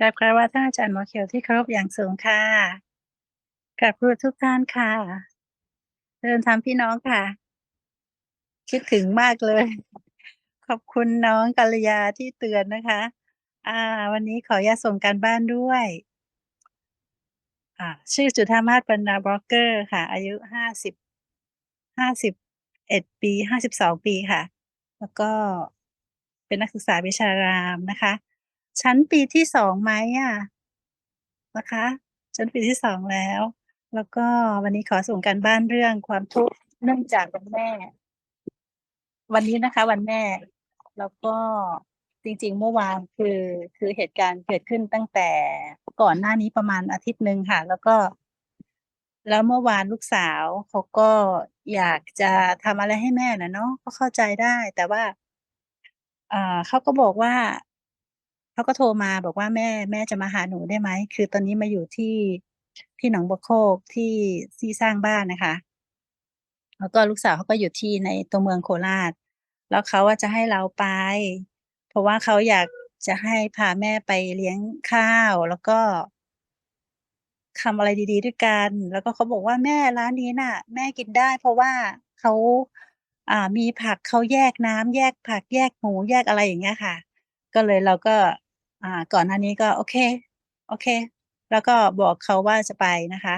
กราบคารวะท่านอาจารย์หมอเขียวที่เคารพอย่างสูงค่ะกราบครูทุกท่านค่ะเดินทาพี่น้องค่ะ คิดถึงมากเลย ขอบคุณน้องกัลยาที่เตือนนะคะ อ่า วันนี้ขออนุญาตส่งการบ้านด้วย อ่า ชื่อจุธามาศบรรณาบล็อกเกอร์ค่ะ อายุห้าสิบห้าสิบเอ็ดปีห้าสิบสองปีค่ะ แล้วก็เป็นนักศึกษาวิชารามนะคะ ชั้นปีที่สองไหมอะนะคะ ชั้นปีที่สองแล้ว แล้วก็วันนี้ขอส่งการบ้านเรื่องความทุกข์เนื่องจากวันแม่ วันนี้นะคะ วันแม่ แล้วก็จริงๆเมื่อวานคือคือเหตุการณ์เกิดขึ้นตั้งแต่ก่อนหน้านี้ประมาณอาทิตย์หนึ่งค่ะ แล้วก็ แล้วเมื่อวานลูกสาวเขาก็อยากจะทำอะไรให้แม่นะเนาะก็เข้าใจได้ แต่ว่าอ่าเขาก็บอกว่า เขาก็โทรมาบอกว่า"แม่แม่จะมาหาหนูได้ไหม?"คือตอนนี้มาอยู่ที่ที่หนองบัวโคกที่ที่สร้างบ้านนะคะ แล้วก็ลูกสาวเขาก็อยู่ที่ในตัวเมืองโคราช แล้วเขาอะจะให้เราไป เพราะว่าเขาอยากจะให้พาแม่ไปเลี้ยงข้าวแล้วก็ทำอะไรดีๆด้วยกัน แล้วก็เขาบอกว่า"แม่ร้านนี้น่ะ แม่กินได้ เพราะว่าเขาอ่ามีผักเขาแยกน้ำแยกผักแยกหมูแยกอะไรอย่างเงี้ยค่ะ"ก็เลยเราก็ อ่า ก่อนหน้านี้ก็โอเค โอเค แล้วก็บอกเขาว่าจะไปนะคะ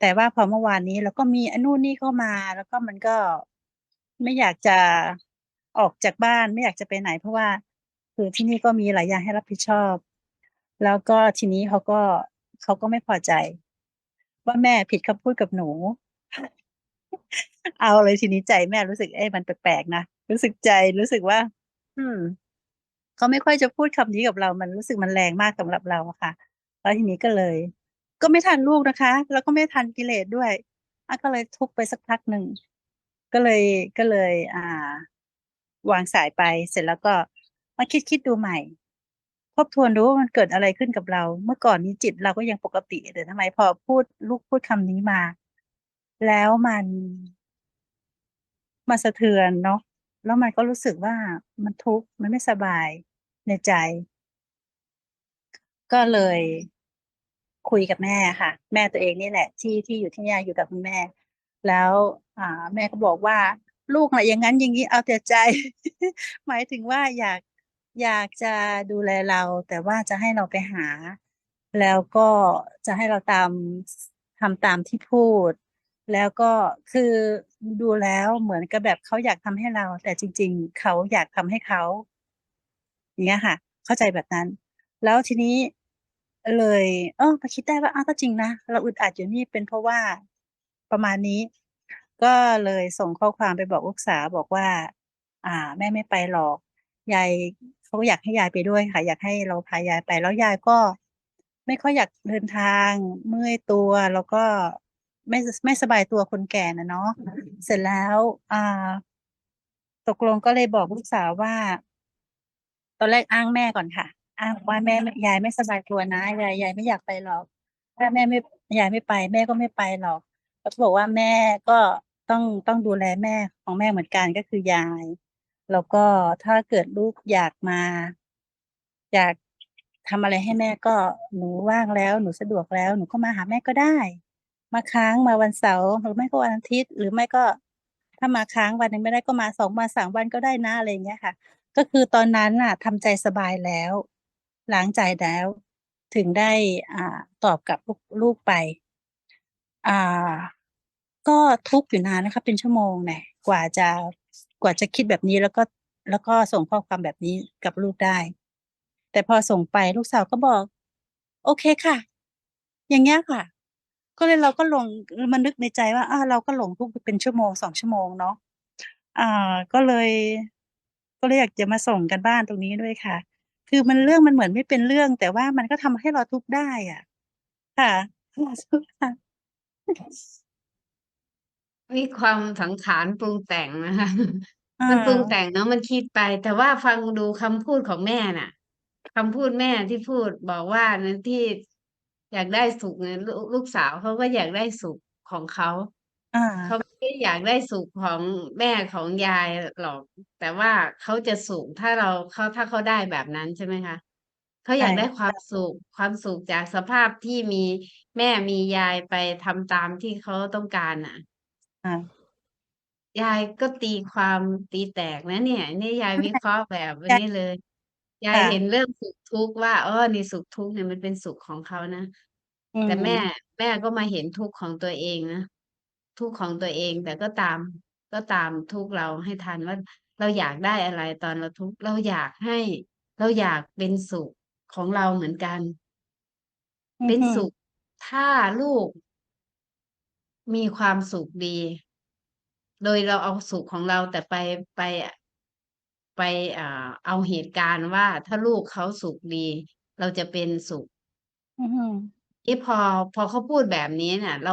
แต่ว่าพอเมื่อวานนี้เราก็มีอนู่นนี่เข้ามา แล้วก็มันก็ไม่อยากจะออกจากบ้าน ไม่อยากจะไปไหน เพราะว่าคือที่นี่ก็มีหลายอย่างให้รับผิดชอบ แล้วก็ทีนี้เขาก็เขาก็ไม่พอใจ ว่าแม่ผิดคำพูดกับหนู เอาเลยทีนี้ใจแม่รู้สึกเอ๊ะมันแปลกๆนะรู้สึกใจรู้สึกว่า อืม เขาไม่ค่อยจะพูดคำนี้กับเรา มันรู้สึกมันแรงมากสำหรับเราอะค่ะ แล้วทีนี้ก็เลย ก็ไม่ทันลูกนะคะ แล้วก็ไม่ทันกิเลสด้วยอาก็เลยทุกไปสักพักหนึ่งก็เลยก็เลย อ่า วางสายไปเสร็จแล้วก็มาคิดๆดูใหม่ทบทวนดูว่ามันเกิดอะไรขึ้นกับเรา เมื่อก่อนนี้จิตเราก็ยังปกติแต่ทำไมพอพูดลูกพูดคำนี้มา แล้วมันมันสะเทือนเนาะแล้วมันก็รู้สึกว่ามันทุกข์มันไม่สบาย ในใจ ก็เลยคุยกับแม่ค่ะ แม่ตัวเองนี่แหละ ที่ที่อยู่ที่นี่อยู่กับคุณแม่ แล้วอ่าแม่ก็บอกว่า"ลูกนะอย่างงั้นอย่างงี้เอาแต่ใจ"หมายถึงว่าอยากอยากจะดูแลเรา แต่ว่าจะให้เราไปหา แล้วก็จะให้เราตามทำตามที่พูด แล้วก็คือดูแล้วเหมือนกับแบบเขาอยากทำให้เรา แต่จริง ๆ เขาอยากทำให้เขา อย่างเงี้ยค่ะ เข้าใจแบบนั้น แล้วทีนี้เลยเออมาคิดได้ว่าอ้าวก็จริงนะเราอึดอัดอยู่นี่เป็นเพราะว่าประมาณนี้ ก็เลยส่งข้อความไปบอกลูกสาวบอกว่า อ่า"แม่ไม่ไปหรอกยาย"เขาก็อยากให้ยายไปด้วยค่ะ อยากให้เราพายายไปแล้วยายก็ ไม่ค่อยอยากเดินทางเมื่อยตัวแล้วก็ไม่ไม่สบายตัวคนแก่นะเนาะเสร็จแล้ว อ่า ตกลงก็เลยบอกลูกสาวว่า ตอนแรกอ้างแม่ก่อนค่ะ อ้างว่า"แม่มยายไม่สบายตัวนะยายยายไม่อยากไปหรอก ถ้าแม่ไม่ยายไม่ไป แม่ก็ไม่ไปหรอก"เราก็บอกว่า"แม่ก็ต้องต้องดูแลแม่ของแม่เหมือนกันก็คือยาย แล้วก็ถ้าเกิดลูกอยากมา อยากทำอะไรให้แม่ก็หนูว่างแล้วหนูสะดวกแล้ว หนูก็มาหาแม่ก็ได้ มาค้างมาวันเสาร์หรือไม่ก็วันอาทิตย์ หรือไม่ก็ถ้ามาค้างวันหนึ่งไม่ได้ก็มา2วัน3วันก็ได้นะ"อะไรอย่างเงี้ยค่ะ ก็คือตอนนั้นน่ะทำใจสบายแล้วล้างใจแล้ว ถึงได้อ่าตอบกับลูกลูกไป อ่า ก็ทุกอยู่นานนะคะ เป็นชั่วโมงแน่กว่าจะกว่าจะคิดแบบนี้แล้วก็แล้วก็ส่งข้อความแบบนี้กับลูกได้ แต่พอส่งไปลูกสาวก็บอก"โอเคค่ะ"อย่างเงี้ยค่ะ ก็เลยเราก็หลงมานึกในใจว่าอาเราก็หลงทุกเป็นชั่วโมง2ชั่วโมงเนาะอ่า ก็เลย ก็เลยอยากจะมาส่งการบ้านตรงนี้ด้วยค่ะ คือมันเรื่องมันเหมือนไม่เป็นเรื่อง แต่ว่ามันก็ทำให้เราทุกข์ได้อะค่ะค่ะ มีความสังขารปรุงแต่งนะคะอมันปรุงแตา่งเนาะมันคิดไป แต่ว่าฟังดูคำพูดของแม่น่ะคำพูดแม่ที่พูดบอกว่านะที่อยากได้สุขเนี่ยลูกลูกสาวเขาก็อยากได้สุขของเขา อเขาาไม่ได้อยากได้สุขของแม่ของยายหรอก แต่ว่าเขาจะสุขถ้าเราเขาถ้าเขาได้แบบนั้นใช่ไหมคะ?เขาอยากได้ใช่ความสุขความสุขจากสภาพที่มีแม่มียายไปทำตามที่เขาต้องการน่ะค่ะยายก็ตีความตีแตกนะเนี่ย นี่ยายวิเคราะห์แบบอันใช่นี้เลย ยายค่ะ เห็นเรื่องสุขทุกข์ว่าอ้อนี่สุขทุกข์เนี่ยมันเป็นสุขของเขานะ อืแต่แม่มแม่ก็มาเห็นทุกข์ของตัวเองนะ ทุกข์ของตัวเอง แต่ก็ตามก็ตามทุกข์เราให้ทันว่าเราอยากได้อะไรตอนเราทุกข์เราอยากให้ เราอยากเป็นสุขของเราเหมือนกันอืเป็อนฮึสุขถ้าลูก มีความสุขดี โดยเราเอาสุขของเราแต่ไปไปไปอ่าเอาเหตุการณ์ว่าถ้าลูกเขาสุขดี เราจะเป็นสุขอือฮึ นี่พอพอเขาพูดแบบนี้เนี่ยเรา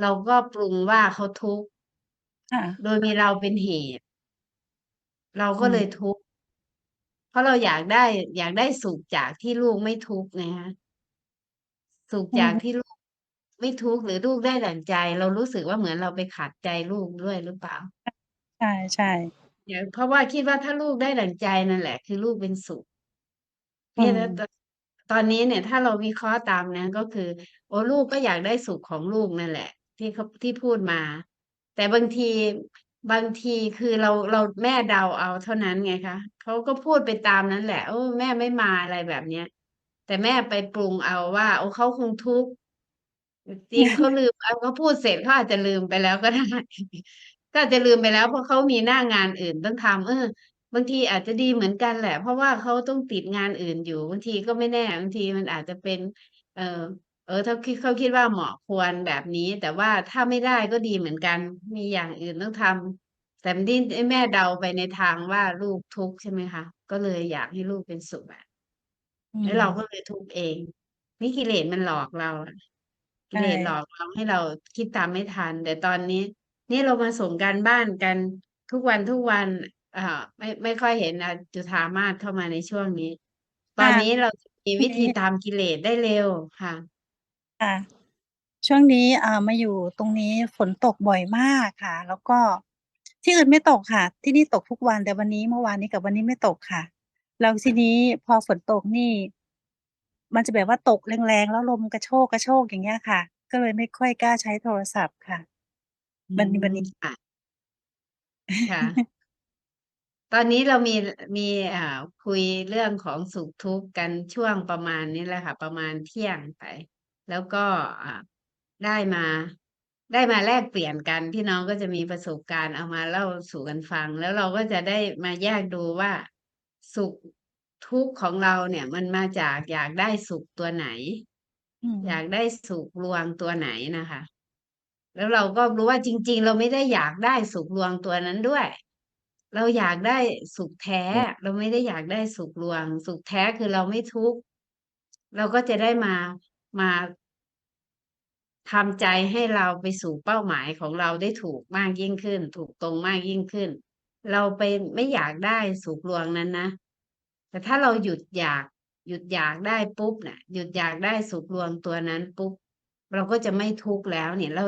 เราก็ปรุงว่าเขาทุกข์ค่ะ โดยมีเราเป็นเหตุ เราอืก็เลม ยทุกข์เพราะเราอยากได้ อยากได้สุขจากที่ลูกไม่ทุกข์ไงคะ สุขอืจากม ที่ลูกไม่ทุกข์หรือลูกได้ดั่งใจ เรารู้สึกว่าเหมือนเราไปขัดใจลูกด้วยหรือเปล่า?ใช่ๆอย่าง เพราะว่าคิดว่าถ้าลูกได้ดั่งใจนั่นแหละ คือลูกเป็นสุขอืเนี่ยนะม ตอนนี้เนี่ยถ้าเราวิเคราะห์ตามนั้นก็คือ โอ้ลูกก็อยากได้สุขของลูกนั่นแหละ ที่เขาที่พูดมา แต่บางทีบางทีคือเราเราแม่เดาเอาเท่านั้นไงคะเขาก็พูดไปตามนั้นแหละเออแม่ไม่มาอะไรแบบเนี้ย แต่แม่ไปปรุงเอาว่า โอ้เขาคงทุกข์จริงเขาลืมเอาเขาพูดเสร็จเขาอาจจะลืมไปแล้วก็ได้ ก็อาจจะลืมไปแล้วเพราะเขามีหน้างานอื่นต้องทำเออ บางทีอาจจะดีเหมือนกันแหละ เพราะว่าเขาต้องติดงานอื่นอยู่ บางทีก็ไม่แน่ บางทีมันอาจจะเป็น เอ่อเออ ถ้าคิดเขาคิดว่าเหมาะควรแบบนี้ แต่ว่าถ้าไม่ได้ก็ดีเหมือนกัน มีอย่างอื่นต้องทำแต่นี่ไอ้แม่เดาไปในทางว่าลูกทุกข์ใช่ไหมคะ ก็เลยอยากให้ลูกเป็นสุขอะอืแล้วเราม ก็เลยทุกข์เอง นี่กิเลสมันหลอกเราอะใกชิเลสหล่อกเราให้เราคิดตามไม่ทัน แต่ตอนนี้ นี่เรามาส่งการบ้านกันทุกวันๆ อ่าไม่ไม่ค่อยเห็นอ่าจุฑามาสเข้ามาในช่วงนี้ตคอะ นนี้เราจะมีช่ววิงธีนี้ตามกิเลสได้เร็วค่ะ ค่ะ ช่วงนี้อ่ามาอยู่ตรงนี้ฝนตกบ่อยมากค่ะ แล้วก็ที่อื่นไม่ตกค่ะ ที่นี่ตกทุกวันแต่วันนี้เมื่อวานนี้กับวันนี้ไม่ตกค่ะ แล้วทีนี้พอฝนตกนี่ มันจะแบบว่าตกแรงๆแล้วลมกระโชกๆอย่างเงี้ยค่ะ ก็เลยไม่ค่อยกล้าใช้โทรศัพท์ค่ะอืมันวันมนี้ ค่ะ ค่ะ ตอนนี้เรามีมีอ่าคุยเรื่องของสุขทุกข์กันช่วงประมาณนี้แหละค่ะ ประมาณเที่ยงไป แล้วก็อ่าได้มา ได้มาแลกเปลี่ยนกัน พี่น้องก็จะมีประสบการณ์เอามาเล่าสู่กันฟัง แล้วเราก็จะได้มาแยกดูว่าสุขทุกข์ของเราเนี่ยมันมาจากอยากได้สุขตัวไหน อือยามกได้สุขลวงตัวไหนน่ะค่ะแล้วเราก็รู้ว่าจริง ๆ เราไม่ได้อยากได้สุขลวงตัวนั้นด้วย เราอยากได้สุขแท้ เราไม่ได้อยากได้สุขลวง สุขแท้คือเราไม่ทุกข์เราก็จะได้มามาทำใจให้เราไปสู่เป้าหมายของเราได้ถูกมากยิ่งขึ้น ถูกตรงมากยิ่งขึ้น เราไปไม่อยากได้สุขลวงนั้นนะ แต่ถ้าเราหยุดอยาก หยุดอยากได้ปุ๊บน่ะ หยุดอยากได้สุขลวงตัวนั้นปุ๊บเราก็จะไม่ทุกข์แล้วเนี่ย เรา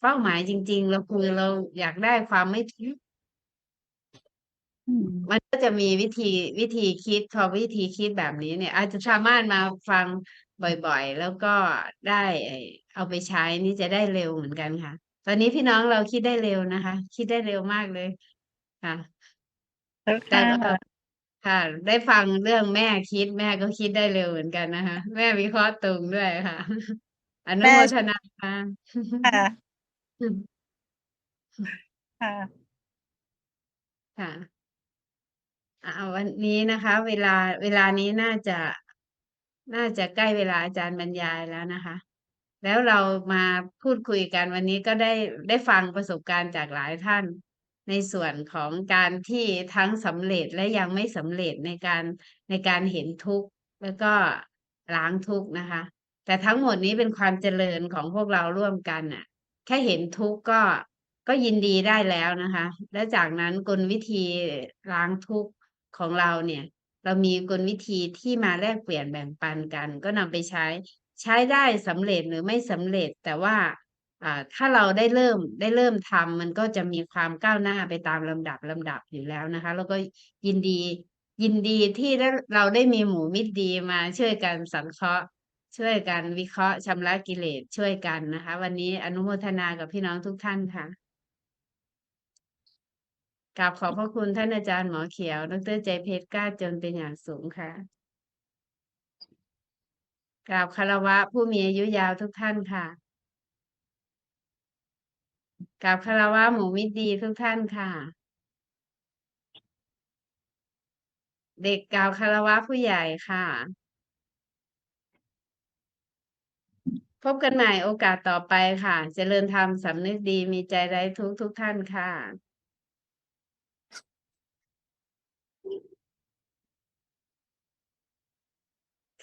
เป้าหมายจริง ๆ เราคือเราอยากได้ความไม่ทุกข์อื มมันก็จะมีวิธีวิธีคิดพอวิธีคิดแบบนี้เนี่ย อาจจะสามารถมาฟังบ่อยๆ แล้วก็ได้ไอ้เอาไปใช้นี่จะได้เร็วเหมือนกันค่ะ ตอนนี้พี่น้องเราคิดได้เร็วนะคะ คิดได้เร็วมากเลยค่ะแล้วแต่ค่ะก็ค่ะ ได้ฟังเรื่องแม่คิดแม่ก็คิดได้เร็วเหมือนกันนะคะ แม่วิเคราะห์ตรงด้วยค่ะอนุแม่โมชทนาค่ะค่ะอืมค่ะค่ะ อ่าวันนี้นะคะ เวลาเวลานี้น่าจะน่าจะใกล้เวลาอาจารย์บรรยายแล้วนะคะ แล้วเรามาพูดคุยกันวันนี้ก็ได้ได้ฟังประสบการณ์จากหลายท่าน ในส่วนของการที่ทั้งสำเร็จและยังไม่สำเร็จในการในการเห็นทุกข์แล้วก็ล้างทุกข์นะคะ แต่ทั้งหมดนี้เป็นความเจริญของพวกเราร่วมกันน่ะ แค่เห็นทุกข์ก็ก็ยินดีได้แล้วนะคะ และจากนั้นกลวิธีล้างทุกข์ ของเราเนี่ย เรามีกลวิธีที่มาแลกเปลี่ยนแบ่งปันกัน ก็นำไปใช้ใช้ได้สำเร็จหรือไม่สำเร็จ แต่ว่าถ้าเราได้เริ่มได้เริ่มทำมันก็จะมีความก้าวหน้าไปตามลำดับๆอยู่แล้วนะคะ แล้วก็ยินดียินดีที่เราได้มีหมู่มิตรดีมาช่วยกันสังเคราะห์ ช่วยกันวิเคราะห์ชำระกิเลสช่วยกันนะคะ วันนี้อนุโมทนากับพี่น้องทุกท่านค่ะ กราบขอบพระคุณท่านอาจารย์หมอเขียว ดรใจเพชรกล้าจนเป็นอย่างสูงค่ะกราบคารวะผู้มีอายุยาวทุกท่านค่ะกราบคารวะหมูมิตรดีทุกท่านค่ะ เด็กกล่าวคารวะผู้ใหญ่ค่ะ พบกันใหม่โอกาสต่อไปค่ะ เจริญธรรมสำนึกดีมีใจไร้ทุกทุกท่านค่ะ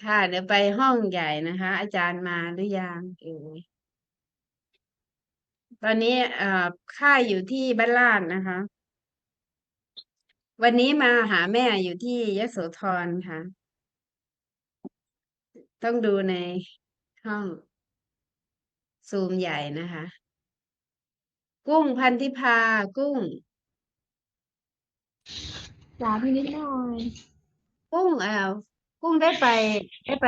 ค่ะ เดี๋ยวไปห้องใหญ่นะคะ อาจารย์มาหรือยังเอ่ยตอนนี้เอ่อค่ายอยู่ที่บ้านลาดนะคะ วันนี้มาหาแม่อยู่ที่ยโสธรค่ะ ต้องดูในห้องซูมใหญ่นะคะ กุ้งพันธิพากุ้งจ๋าพี่นิดหน่อย กุ้งเอ่อ กุ้งได้ไปได้ไป